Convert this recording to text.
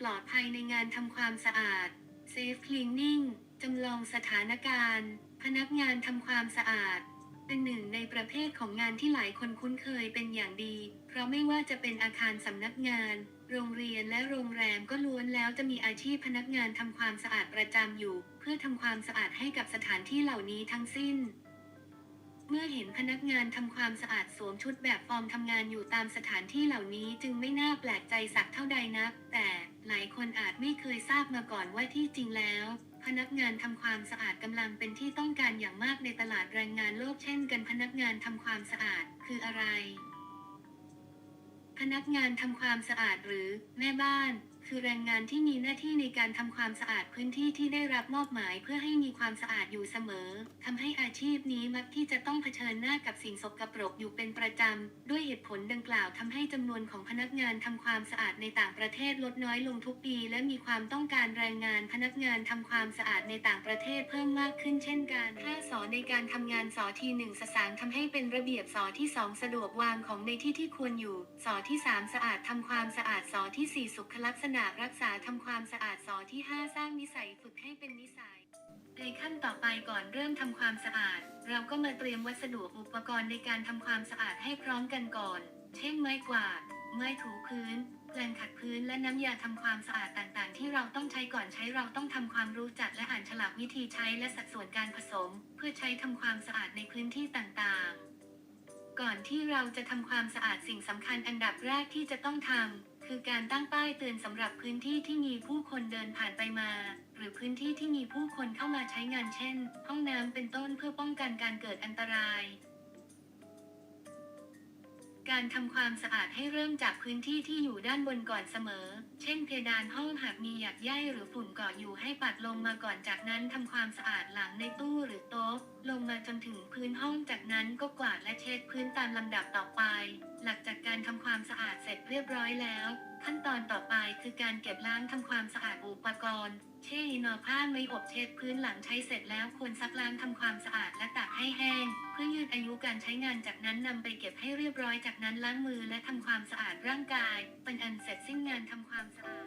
ปลอดภัยในงานทำความสะอาด Safe Cleaning จำลองสถานการณ์ พนักงานทำความสะอาด เป็นหนึ่งในประเภทของงานที่หลายคนคุ้นเคยเป็นอย่างดี เพราะไม่ว่าจะเป็นอาคารสำนักงาน โรงเรียนและโรงแรมก็ล้วนแล้วจะมีอาชีพพนักงานทำความสะอาดประจำอยู่ เพื่อทำความสะอาดให้กับสถานที่เหล่านี้ทั้งสิ้น เมื่อเห็นพนักงานทำความสะอาดสวมชุดแบบฟอร์มทำงานอยู่ตามสถานที่เหล่านี้จึงไม่น่าแปลกใจสักเท่าใดนัก แต่หลายคนอาจไม่เคยทราบมาก่อนว่าที่จริงแล้ว พนักงานทำความสะอาดกำลังเป็นที่ต้องการอย่างมากในตลาดแรงงานโลกเช่นกันพนักงานทำความสะอาดคืออะไร พนักงานทำความสะอาดหรือแม่บ้าน คือแรงงานที่มีหน้าที่ในการทำความสะอาดพื้นที่ที่ได้รับมอบหมายเพื่อให้มีความสะอาดอยู่เสมอทำให้อาชีพนี้มักที่จะต้องเผชิญหน้ากับสิ่งสกปรกอยู่เป็นประจำ ด้วยเหตุผลดังกล่าวทำให้จำนวนของพนักงานทำความสะอาดในต่างประเทศลดน้อยลงทุกปี และมีความต้องการแรงงานพนักงานทำความสะอาดในต่างประเทศเพิ่มมากขึ้นเช่นกันค่าสอในการทำงานสอทีหนึ่งสสามทำให้เป็นระเบียบสอที่สองสะดวกวางของในที่ที่ควรอยู่ สอที่สามสะอาดทำความสะอาดสอที่สี่สุขลักษณะรักษาทำความสะอาดสอที่ห้าสร้างนิสัยฝึกให้เป็นนิสัย ในขั้นต่อไปก่อนเริ่มทำความสะอาด เราก็มาเตรียมวัสดุอุปกรณ์ในการทำความสะอาดให้พร้อมกันก่อน เช่นไม้กวาด ไม้ถูพื้นแปรงขัดพื้นและน้ำยาทำความสะอาดต่างๆ ที่เราต้องใช้ก่อนใช้เราต้องทำความรู้จักและอ่านฉลากวิธีใช้และสัดส่วนการผสม เพื่อใช้ทำความสะอาดในพื้นที่ต่างๆ ก่อนที่เราจะทำความสะอาดสิ่งสำคัญอันดับแรกที่จะต้องทำ คือการตั้งป้ายเตือนสำหรับพื้นที่ที่มีผู้คนเดินผ่านไปมา หรือพื้นที่ที่มีผู้คนเข้ามาใช้งานเช่น ห้องน้ำเป็นต้นเพื่อป้องกันการเกิดอันตราย การทำความสะอาดให้เริ่มจากพื้นที่ที่อยู่ด้านบนก่อนเสมอ เช่นเพดานห้องหากมีหยักใยหรือฝุ่นเกาะอยู่ให้ปัดลงมาก่อนจากนั้นทำความสะอาดหลังในตู้หรือโต๊ะ ลงมาจนถึงพื้นห้องจากนั้นก็กวาดและเช็ดพื้นตามลำดับต่อไป หลังจากการทำความสะอาดเสร็จเรียบร้อยแล้ว ขั้นตอนต่อไปคือการเก็บล้างทำความสะอาดอุปกรณ์เช่นนอผ้าไม่อบเช็ดพื้นหลังใช้เสร็จแล้วควรซักล้างทำความสะอาดและตากให้แห้ง พื่อยืดอายุการใช้งานจากนั้นนำไปเก็บให้เรียบร้อยจากนั้นล้างมือและทำความสะอาดร่างกาย เป็นอันเสร็จสิ้นงานทำความสะอาด